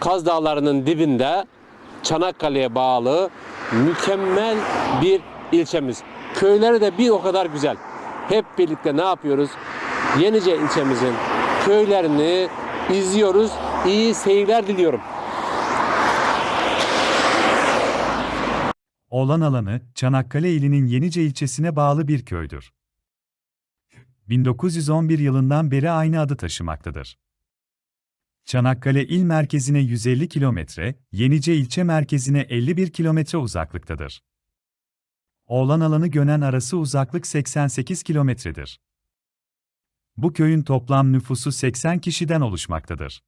Kaz Dağları'nın dibinde Çanakkale'ye bağlı mükemmel bir ilçemiz. Köyleri de bir o kadar güzel. Hep birlikte ne yapıyoruz? Yenice ilçemizin köylerini izliyoruz. İyi seyirler diliyorum. Oğlan alanı, Çanakkale ilinin Yenice ilçesine bağlı bir köydür. 1911 yılından beri aynı adı taşımaktadır. Çanakkale il merkezine 150 kilometre, Yenice ilçe merkezine 51 kilometre uzaklıktadır. Oğlan alanı Gönen arası uzaklık 88 kilometredir. Bu köyün toplam nüfusu 80 kişiden oluşmaktadır.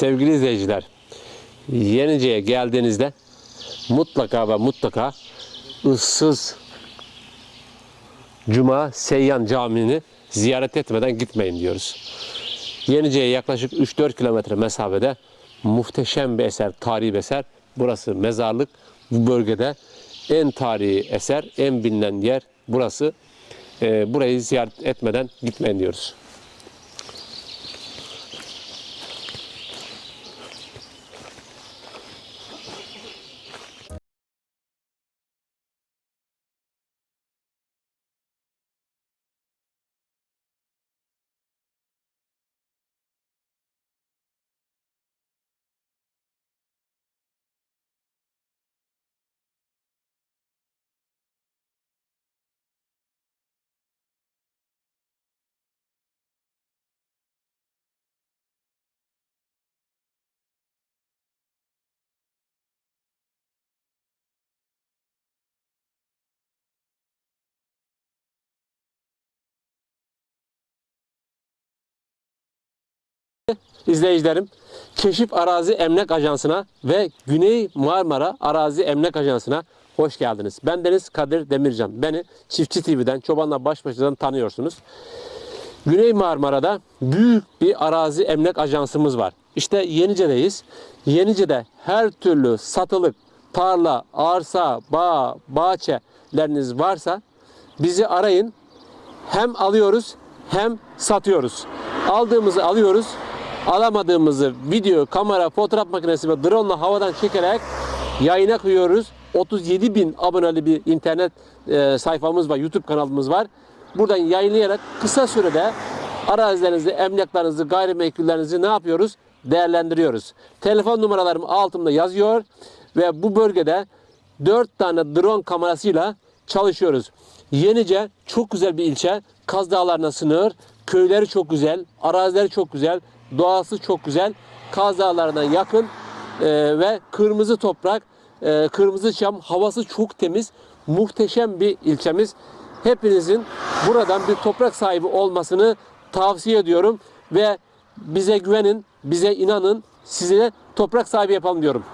Sevgili izleyiciler, Yenice'ye geldiğinizde mutlaka ve mutlaka ıssız Cuma Seyyan Camii'ni ziyaret etmeden gitmeyin diyoruz. Yenice'ye yaklaşık 3-4 kilometre mesafede muhteşem bir eser, tarihi bir eser. Burası mezarlık. Bu bölgede en tarihi eser, en bilinen yer burası. Ee, burayı ziyaret etmeden gitmeyin diyoruz. İzleyicilerim. Keşif Arazi Emlak Ajansı'na ve Güney Marmara Arazi Emlak Ajansı'na hoş geldiniz. Ben Deniz Kadir Demircan. Beni Çiftçi TV'den, Çobanla Baş Başa'dan tanıyorsunuz. Güney Marmara'da büyük bir arazi emlak ajansımız var. İşte Yenice'deyiz. Yenice'de her türlü satılık tarla, arsa, bağ, bahçeleriniz varsa bizi arayın. Hem alıyoruz hem satıyoruz. Aldığımızı alıyoruz. Alamadığımızı video, kamera, fotoğraf makinesi ve drone ile havadan çekerek yayına koyuyoruz. 37 bin aboneli bir internet e, sayfamız var, YouTube kanalımız var. Buradan yayınlayarak kısa sürede arazilerinizi, emlaklarınızı, gayrimenkullerinizi ne yapıyoruz? Değerlendiriyoruz. Telefon numaralarım altımda yazıyor ve bu bölgede 4 tane drone kamerasıyla çalışıyoruz. Yenice çok güzel bir ilçe. Kaz Dağları'na sınır. Köyleri çok güzel, arazileri çok güzel, doğası çok güzel. Kaz yakın e, ve kırmızı toprak, e, kırmızı çam, havası çok temiz, muhteşem bir ilçemiz. Hepinizin buradan bir toprak sahibi olmasını tavsiye ediyorum ve bize güvenin, bize inanın, size toprak sahibi yapalım diyorum.